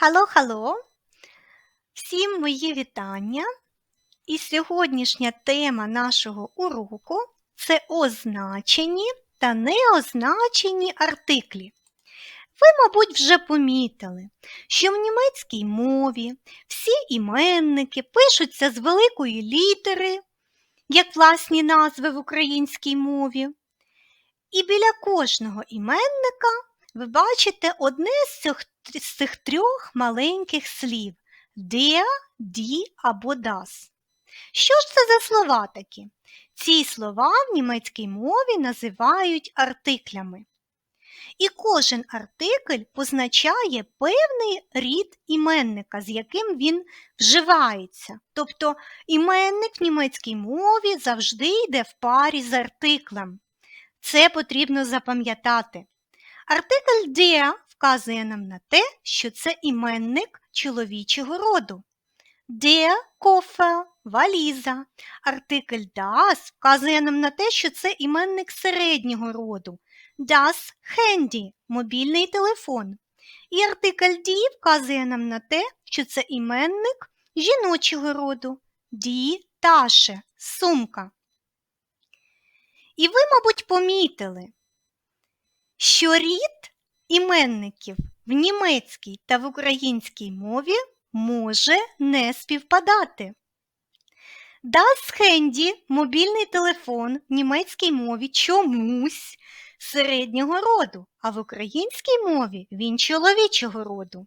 Хало-хало! Всім мої вітання! І сьогоднішня тема нашого уроку це означені та неозначені артиклі. Ви, мабуть, вже помітили, що в німецькій мові всі іменники пишуться з великої літери, як власні назви в українській мові. І біля кожного іменника ви бачите одне з цих, з цих трьох маленьких слів der, die або das. Що ж це за слова такі? Ці слова в німецькій мові називають артиклями. І кожен артикль позначає певний рід іменника, з яким він вживається. Тобто іменник в німецькій мові завжди йде в парі з артиклем. Це потрібно запам'ятати. Артикль der вказує нам на те, що це іменник чоловічого роду. Der Koffer – валіза. Артикль das вказує нам на те, що це іменник середнього роду. Das Handy – мобільний телефон. І артикль die вказує нам на те, що це іменник жіночого роду. Die Tasche – сумка. І ви, мабуть, помітили, що рід іменників в німецькій та в українській мові може не співпадати. Das Handy – мобільний телефон в німецькій мові чомусь середнього роду, а в українській мові він чоловічого роду.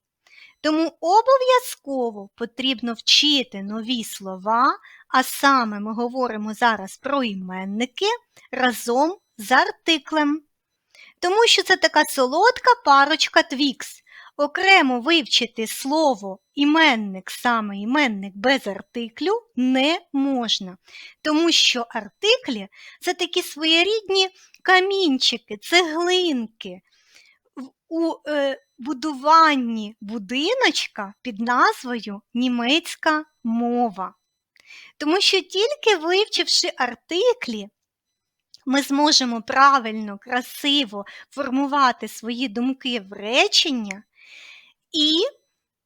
Тому обов'язково потрібно вчити нові слова, а саме ми говоримо зараз про іменники разом з артиклем. Тому що це така солодка парочка твікс. Окремо вивчити слово іменник, саме іменник без артиклю не можна. Тому що артиклі це такі своєрідні камінчики, цеглинки у е, будуванні будиночка під назвою німецька мова. Тому що тільки вивчивши артиклі, ми зможемо правильно, красиво формувати свої думки в речення і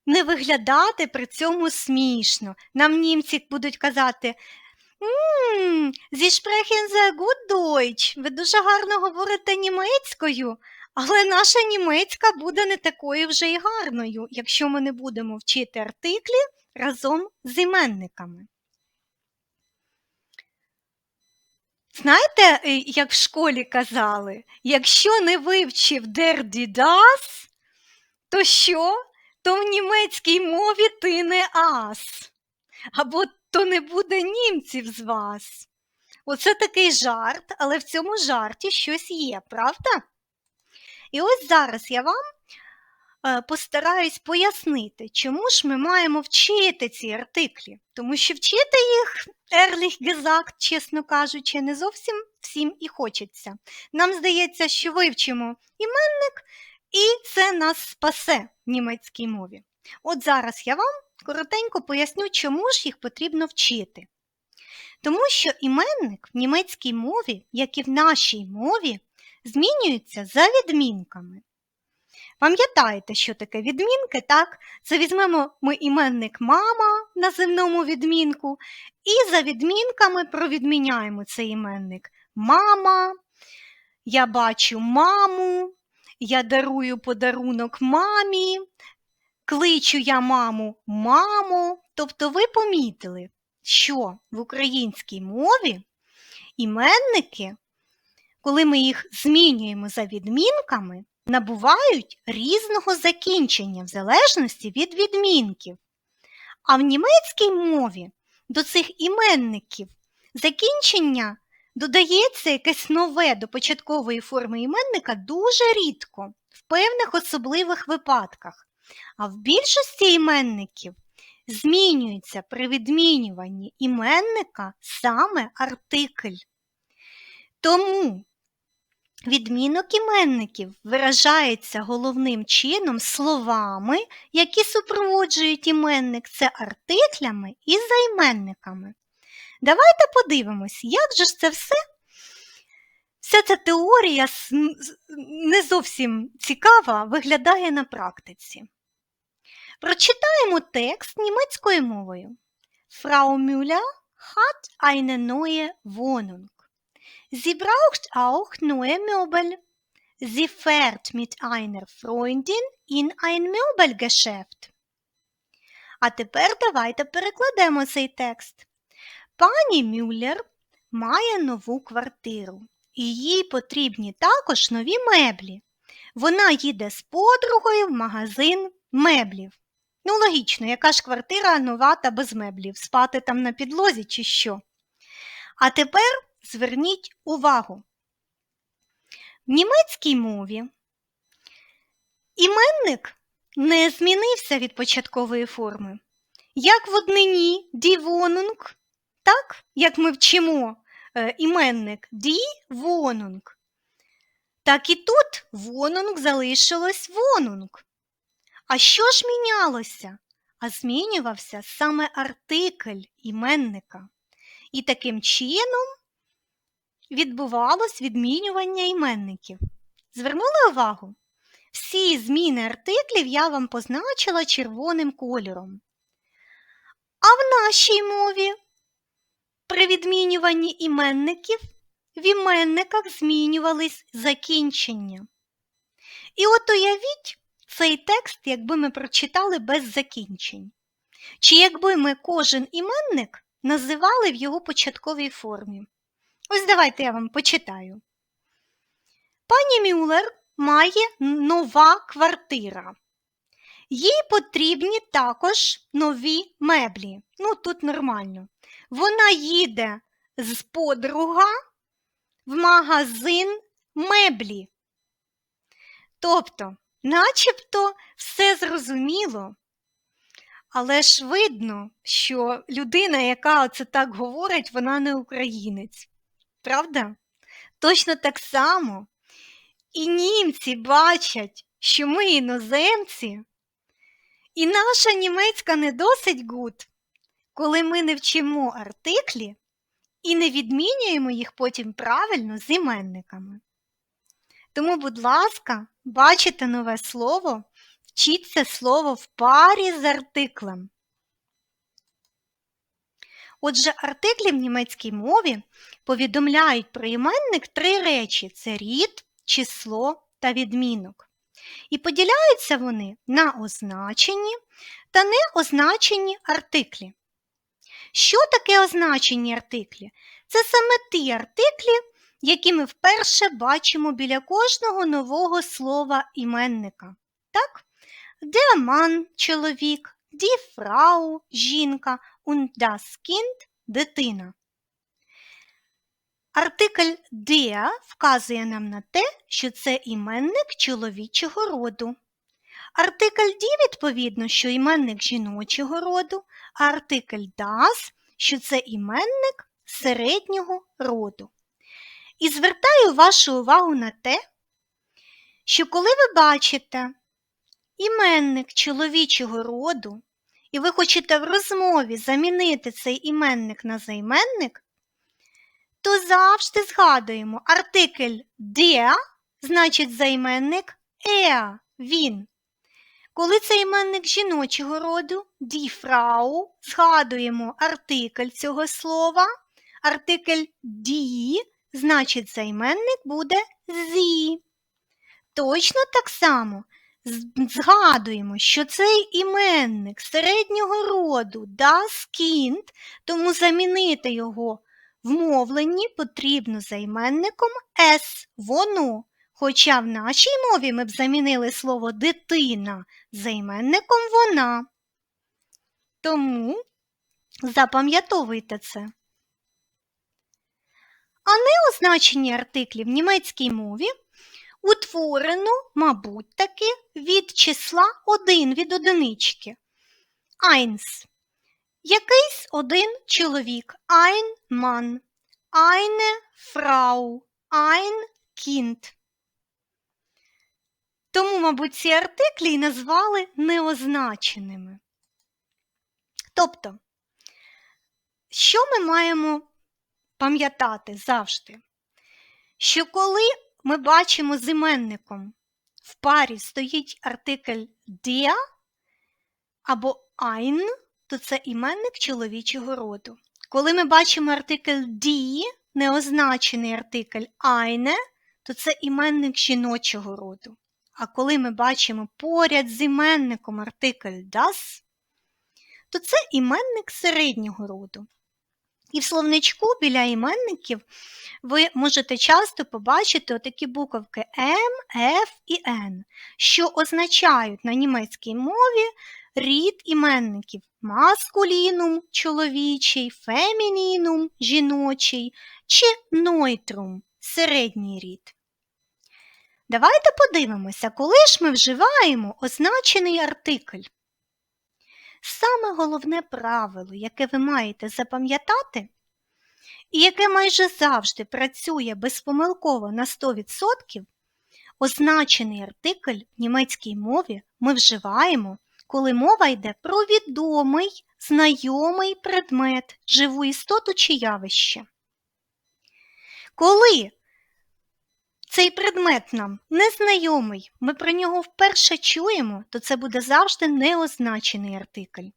не виглядати при цьому смішно. Нам німці будуть казати. «Ммм, Sie sprechen sehr Deutsch. Ви дуже гарно говорите німецькою, але наша німецька буде не такою вже й гарною, якщо ми не будемо вчити артиклі разом з іменниками. Знаєте, е, як в школі казали, якщо не вивчив die то що? То в німецькій мові ти не ас. Або то не буде німців з вас. Оце такий жарт, але в цьому жарті щось є, правда? І ось зараз я вам постараюсь пояснити, чому ж ми маємо вчити ці артиклі. Тому що вчити їх, ehrlich gesagt, чесно кажучи, не зовсім всім і хочеться. Нам здається, що вивчимо іменник, і це нас спасе в німецькій мові. От зараз я вам коротенько поясню, чому ж їх потрібно вчити. Тому що іменник в німецькій мові, як і в нашій мові, змінюється за відмінками. Пам'ятаєте, що таке відмінки, так? Це візьмемо ми іменник мама на земному відмінку, і за відмінками провідміняємо цей іменник мама, я бачу маму, я дарую подарунок мамі, кличу я маму мамо. Тобто ви помітили, що в українській мові іменники, коли ми їх змінюємо за відмінками, набувають різного закінчення в залежності від відмінків. А в німецькій мові до цих іменників закінчення додається якесь нове до початкової форми іменника дуже рідко, в певних особливих випадках. А в більшості іменників змінюється при відмінюванні іменника саме артикль. Тому відмінок іменників виражається головним чином словами, які супроводжують іменник, це артиклями і займенниками. Давайте подивимось, як же ж це все. Вся ця теорія не зовсім цікава виглядає на практиці. Прочитаємо текст німецькою мовою. Frau Müller hat eine neue Wohnung. Sie braucht auch neue Möbel. Sie fährt mit einer Freundin in ein Möbelgeschäft. А тепер давайте перекладемо цей текст. Пані Мюллер має нову квартиру, і їй потрібні також нові меблі. Вона їде з подругою в магазин меблів. Ну, логічно, яка ж квартира нова та без меблів, спати там на підлозі чи що. А тепер зверніть увагу. В німецькій мові іменник не змінився від початкової форми. Як в однині Wohnung, так, як ми вчимо е, іменник Wohnung, так і тут Wohnung залишилось Wohnung. А що ж мінялося? А змінювався саме артикль іменника. І таким чином відбувалось відмінювання іменників. Звернули увагу? Всі зміни артиклів я вам позначила червоним кольором. А в нашій мові при відмінюванні іменників в іменниках змінювались закінчення. І от уявіть цей текст, якби ми прочитали без закінчень. Чи якби ми кожен іменник називали в його початковій формі. Ось давайте я вам почитаю. Пані Мюллер має нова квартира. Їй потрібні також нові меблі. Ну, тут нормально. Вона їде з подруга в магазин меблі. Тобто, начебто все зрозуміло, але ж видно, що людина, яка оце так говорить, вона не українець. Правда? Точно так само і німці бачать, що ми іноземці, і наша німецька не досить гуд, коли ми не вчимо артиклі і не відмінюємо їх потім правильно з іменниками. Тому, будь ласка, бачите нове слово, вчіться слово в парі з артиклем. Отже, артиклі в німецькій мові повідомляють про іменник три речі це рід, число та відмінок. І поділяються вони на означені та неозначені артиклі. Що таке означені артиклі? Це саме ті артиклі, які ми вперше бачимо біля кожного нового слова іменника. Так? Mann – чоловік, Frau – жінка, und das Kind – дитина. Артикль der вказує нам на те, що це іменник чоловічого роду. Артикль die, відповідно, що іменник жіночого роду, а артикль das, що це іменник середнього роду. І звертаю вашу увагу на те, що коли ви бачите іменник чоловічого роду, і ви хочете в розмові замінити цей іменник на займенник, то завжди згадуємо артикль der, значить займенник er, він. Коли це іменник жіночого роду, die Frau, згадуємо артикль цього слова, артикль die, значить займенник буде sie. Точно так само згадуємо, що цей іменник середнього роду das Kind, тому замінити його в мовленні потрібно займенником S, воно. Хоча в нашій мові ми б замінили слово дитина займенником вона. Тому запам'ятовуйте це. А неозначені артиклі в німецькій мові утворено, мабуть, таки від числа 1 від одинички. Eins. Якийсь один чоловік. Ein Mann. Eine Frau. Ein Kind. Тому, мабуть, ці артиклі й назвали неозначеними. Тобто, що ми маємо пам'ятати завжди? Що коли ми бачимо з іменником в парі стоїть артикль der, або ein, то це іменник чоловічого роду. Коли ми бачимо артикль die, неозначений артикль eine, то це іменник жіночого роду. А коли ми бачимо поряд з іменником артикль das, то це іменник середнього роду. І в словничку біля іменників ви можете часто побачити отакі буковки М, Ф і Н, що означають на німецькій мові рід іменників маскулінум чоловічий, фемінінум жіночий чи нойтрум середній рід. Давайте подивимося, коли ж ми вживаємо означений артикль. Саме головне правило, яке ви маєте запам'ятати, і яке майже завжди працює безпомилково на 100%, означений артикль в німецькій мові ми вживаємо, коли мова йде про відомий, знайомий предмет, живу істоту чи явище. Коли цей предмет нам незнайомий, ми про нього вперше чуємо, то це буде завжди неозначений артикль.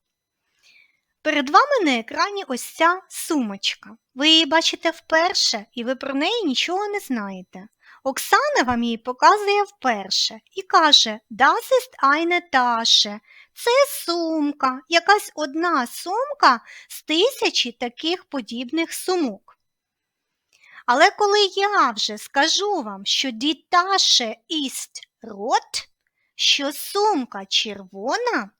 Перед вами на екрані ось ця сумочка. Ви її бачите вперше, і ви про неї нічого не знаєте. Оксана вам її показує вперше і каже: Das ist eine Tasche. Це сумка, якась одна сумка з тисячі таких подібних сумок. Але коли я вже скажу вам, що Tasche ist rot, що сумка червона,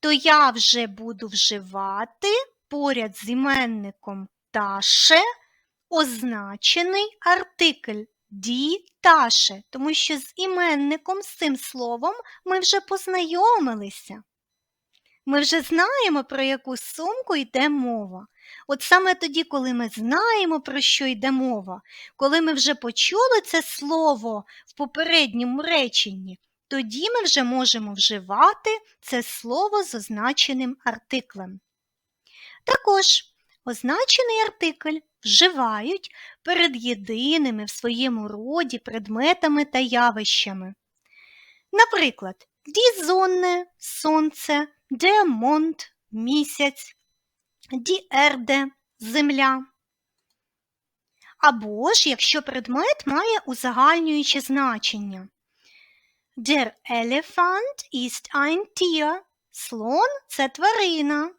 то я вже буду вживати поряд з іменником Tasche означений артикль Tasche, тому що з іменником з цим словом ми вже познайомилися. Ми вже знаємо, про яку сумку йде мова. От саме тоді, коли ми знаємо, про що йде мова, коли ми вже почули це слово в попередньому реченні, тоді ми вже можемо вживати це слово з означеним артиклем. Також означений артикль вживають перед єдиними в своєму роді предметами та явищами. Наприклад, Sonne – сонце, Mond – місяць, Erde – земля. Або ж, якщо предмет має узагальнююче значення. Der Elefant ist ein Tier. Слон – це тварина.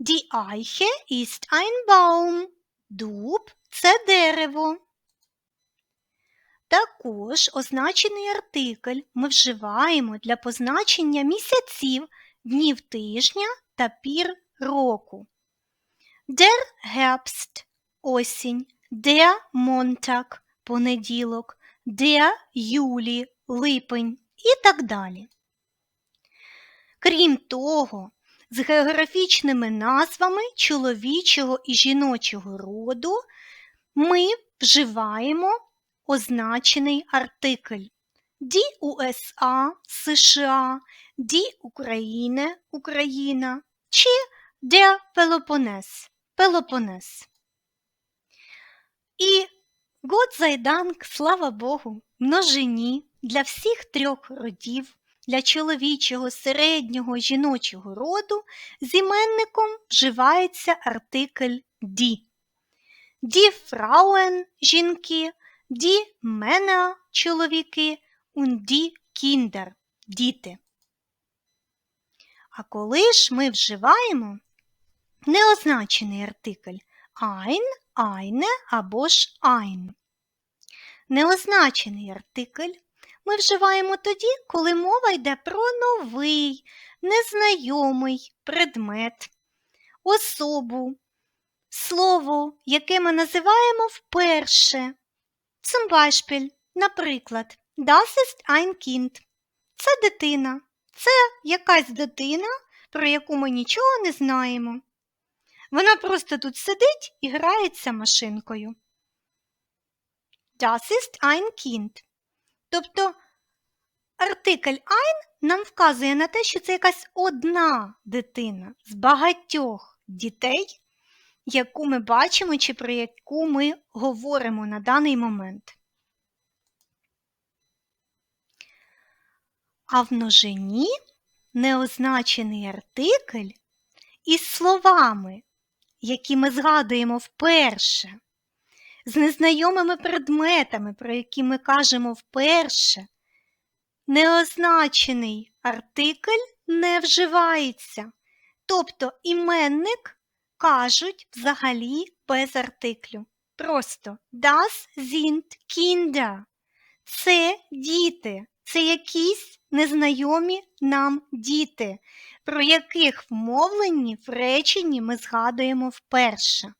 Die Eiche ist ein Baum. Дуб – це дерево. Також означений артикль ми вживаємо для позначення місяців, днів тижня та пір року. Der Herbst – осінь, der Montag – понеділок, der Juli – липень і так далі. Крім того, з географічними назвами чоловічого і жіночого роду ми вживаємо означений артикль Die USA США, Die Україне Україна чи Der Peloponnes Пелопонес. І sei слава Богу, множині для всіх трьох родів для чоловічого, середнього жіночого роду з іменником вживається артикль «ді». «Ді Фрауен жінки, «ді Мена чоловіки, und «ді Кіндер діти. А коли ж ми вживаємо неозначений артикль ein, eine або ж ein. Неозначений артикль ми вживаємо тоді, коли мова йде про новий, незнайомий предмет, особу, слово, яке ми називаємо вперше. Zum Beispiel, наприклад, Das ist ein Kind. Це дитина. Це якась дитина, про яку ми нічого не знаємо. Вона просто тут сидить і грається машинкою. Das ist ein Kind. Тобто артикль ein нам вказує на те, що це якась одна дитина з багатьох дітей, яку ми бачимо чи про яку ми говоримо на даний момент. А в множині неозначений артикль із словами, які ми згадуємо вперше, з незнайомими предметами, про які ми кажемо вперше, неозначений артикль не вживається. Тобто іменник кажуть взагалі без артиклю. Просто das sind Kinder. Це діти, це якісь незнайомі нам діти, про яких в мовленні в реченні ми згадуємо вперше.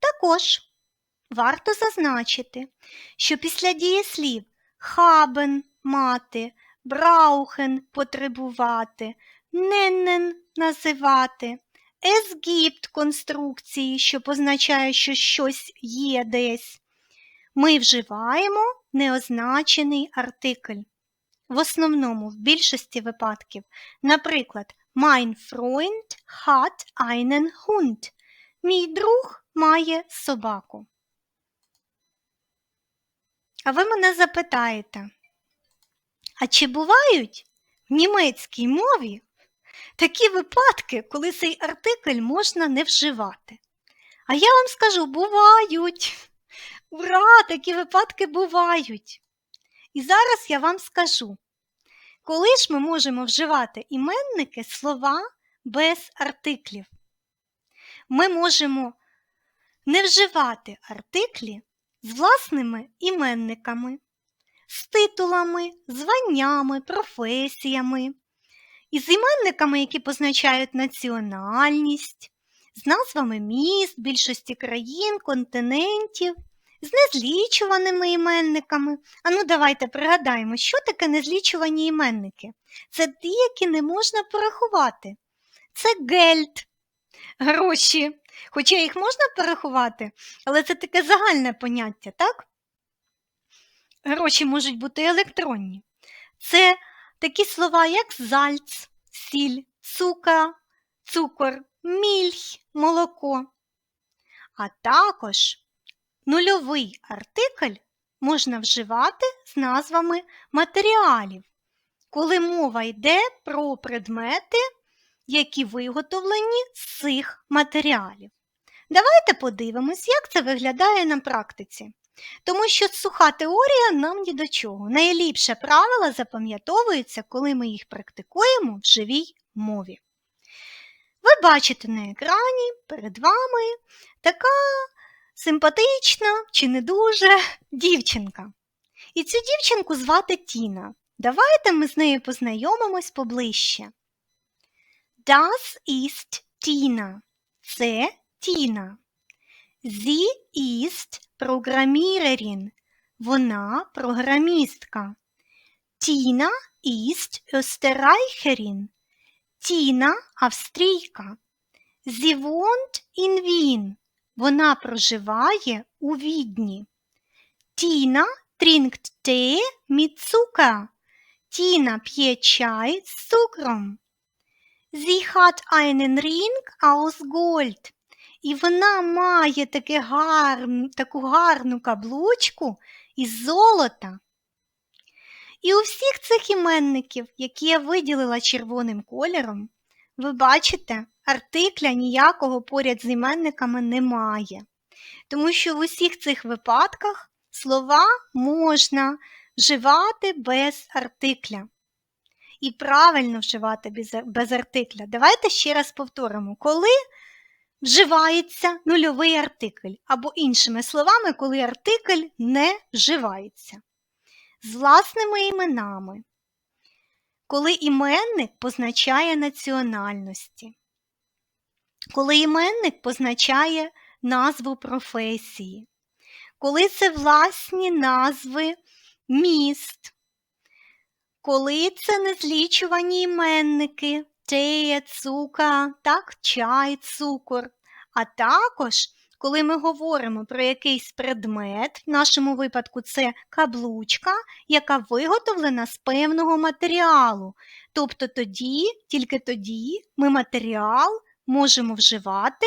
Також варто зазначити, що після дієслів хабен мати, браухен потребувати, неннен називати, есгіпт конструкції, що позначає, що щось є десь, ми вживаємо неозначений артикль. В основному, в більшості випадків, наприклад, Mein Freund hat einen Hund. Мій друг має собаку. А ви мене запитаєте, а чи бувають в німецькій мові такі випадки, коли цей артикль можна не вживати? А я вам скажу, бувають. Ура! Такі випадки бувають. І зараз я вам скажу, коли ж ми можемо вживати іменники слова без артиклів? Ми можемо не вживати артиклі з власними іменниками, з титулами, званнями, професіями, із іменниками, які позначають національність, з назвами міст, більшості країн, континентів, з незлічуваними іменниками. Ану, давайте пригадаємо, що таке незлічувані іменники. Це ті, які не можна порахувати. Це гельд, гроші. Хоча їх можна порахувати, але це таке загальне поняття, так? Гроші можуть бути електронні. Це такі слова, як зальц, сіль, цука, цукор, мільх, молоко. А також нульовий артикль можна вживати з назвами матеріалів, коли мова йде про предмети, які виготовлені з цих матеріалів. Давайте подивимось, як це виглядає на практиці. Тому що суха теорія нам ні до чого. Найліпше правила запам'ятовуються, коли ми їх практикуємо в живій мові. Ви бачите на екрані перед вами така симпатична чи не дуже дівчинка. І цю дівчинку звати Тіна. Давайте ми з нею познайомимось поближче. Das ist Tina. Це Тіна. Sie ist Programmiererin. Вона програмістка. Тіна ist Österreicherin. Тіна австрійка. Sie wohnt in Wien. Вона проживає у Відні. Тіна Tee mit Zucker. Тіна п'є чай з цукром. Sie hat einen Ring aus Gold. І вона має таке гар... таку гарну каблучку із золота. І у всіх цих іменників, які я виділила червоним кольором, ви бачите, артикля ніякого поряд з іменниками немає. Тому що в усіх цих випадках слова можна вживати без артикля. І правильно вживати без артикля. Давайте ще раз повторимо, коли вживається нульовий артикль, або, іншими словами, коли артикль не вживається. З власними іменами, коли іменник позначає національності, коли іменник позначає назву професії, коли це власні назви міст, коли це незлічувані іменники, тея, цука, так, чай, цукор, а також коли ми говоримо про якийсь предмет, в нашому випадку це каблучка, яка виготовлена з певного матеріалу. Тобто тоді, тільки тоді ми матеріал можемо вживати,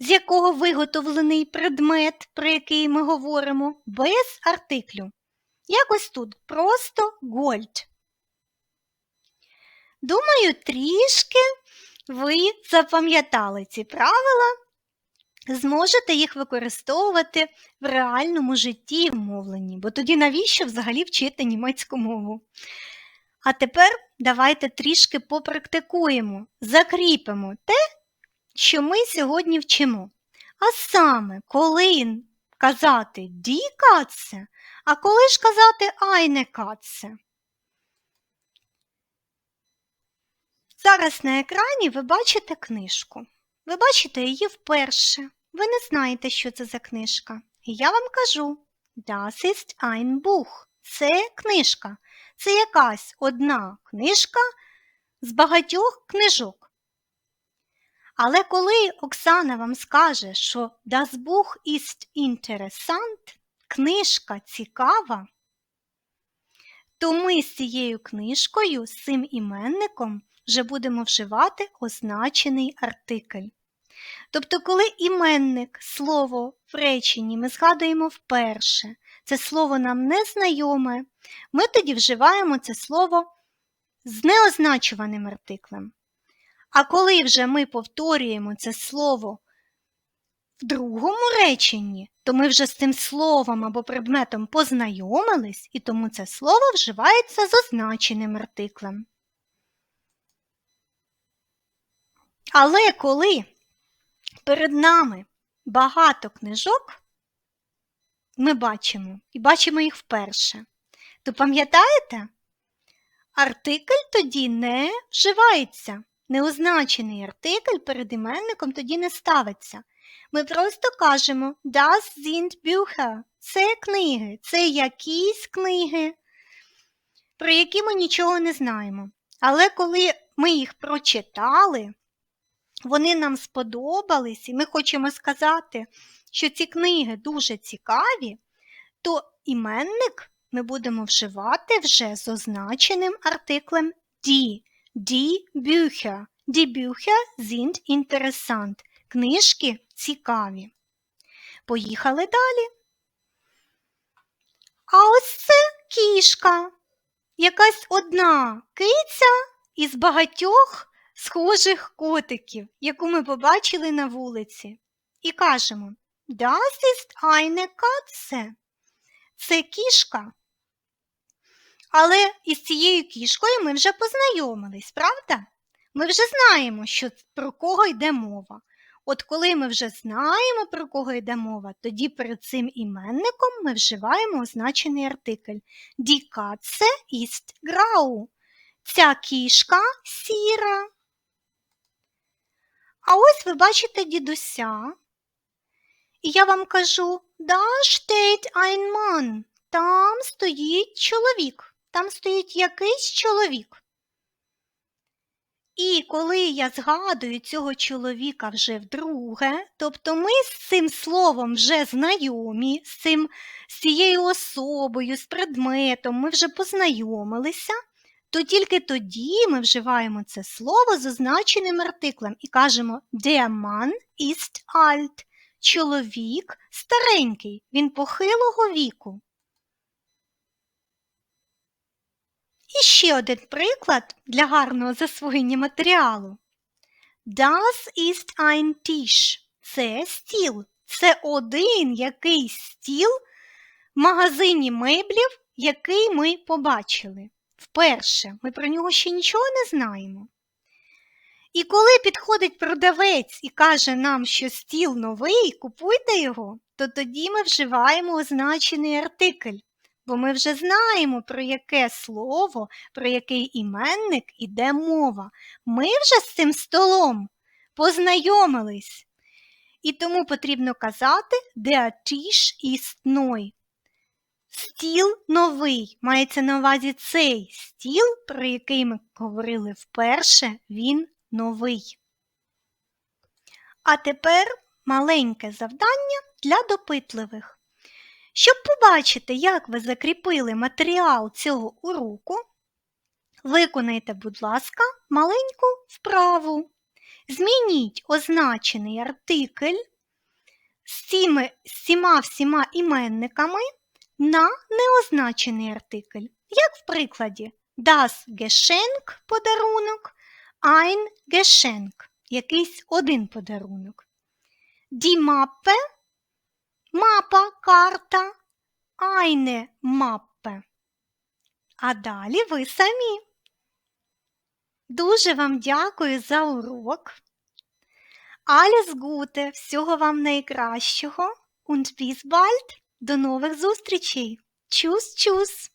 з якого виготовлений предмет, про який ми говоримо, без артиклю. Якось тут просто гольд. Думаю, трішки ви запам'ятали ці правила, зможете їх використовувати в реальному житті в мовленні, бо тоді навіщо взагалі вчити німецьку мову? А тепер давайте трішки попрактикуємо, закріпимо те, що ми сьогодні вчимо. А саме, коли казати «ді катце», а коли ж казати «айне катце». Зараз на екрані ви бачите книжку. Ви бачите її вперше. Ви не знаєте, що це за книжка. І я вам кажу Das ist ein Buch. Це книжка. Це якась одна книжка з багатьох книжок. Але коли Оксана вам скаже, що Das Buch ist interessant, книжка цікава, то ми з цією книжкою, з цим іменником вже будемо вживати означений артикль. Тобто, коли іменник, слово в реченні ми згадуємо вперше, це слово нам не знайоме, ми тоді вживаємо це слово з неозначуваним артиклем. А коли вже ми повторюємо це слово в другому реченні, то ми вже з цим словом або предметом познайомились, і тому це слово вживається з означеним артиклем. Але коли перед нами багато книжок, ми бачимо і бачимо їх вперше, то пам'ятаєте, артикль тоді не вживається, неозначений артикль перед іменником тоді не ставиться. Ми просто кажемо Das sind Bücher. Це книги, це якісь книги, про які ми нічого не знаємо. Але коли ми їх прочитали, вони нам сподобались, і ми хочемо сказати, що ці книги дуже цікаві, то іменник ми будемо вживати вже з означеним артиклем die. Die Bücher. Die Bücher sind interessant. Книжки цікаві. Поїхали далі. А ось це кішка. Якась одна киця із багатьох схожих котиків, яку ми побачили на вулиці. І кажемо Das ist eine Katze. Це кішка. Але із цією кішкою ми вже познайомились, правда? Ми вже знаємо, що, про кого йде мова. От коли ми вже знаємо, про кого йде мова, тоді перед цим іменником ми вживаємо означений артикль. Die Katze grau. Ця кішка сіра. А ось ви бачите дідуся. І я вам кажу, da steht ein Mann. Там стоїть чоловік. Там стоїть якийсь чоловік. І коли я згадую цього чоловіка вже вдруге, тобто ми з цим словом вже знайомі, з цим, з цією особою, з предметом, ми вже познайомилися, то тільки тоді ми вживаємо це слово з означеним артиклем і кажемо Der Mann ist alt. Чоловік старенький, він похилого віку. І ще один приклад для гарного засвоєння матеріалу. Das ist ein Tisch. Це стіл. Це один якийсь стіл в магазині меблів, який ми побачили. Вперше ми про нього ще нічого не знаємо. І коли підходить продавець і каже нам, що стіл новий, купуйте його, то тоді ми вживаємо означений артикль, бо ми вже знаємо, про яке слово, про який іменник іде мова. Ми вже з цим столом познайомились. І тому потрібно казати Tisch ist. Стіл новий, мається на увазі цей стіл, про який ми говорили вперше, він новий. А тепер маленьке завдання для допитливих. Щоб побачити, як ви закріпили матеріал цього уроку, виконайте, будь ласка, маленьку вправу. Змініть означений артикль з всіма всіма іменниками на неозначений артикль, як в прикладі Das Geschenk – подарунок, ein Geschenk – якийсь один подарунок. Die Mappe – мапа, карта, айне маппе. А далі ви самі. Дуже вам дякую за урок. Alles Gute, всього вам найкращого und bis bald. До нових зустрічей. Чус-чус!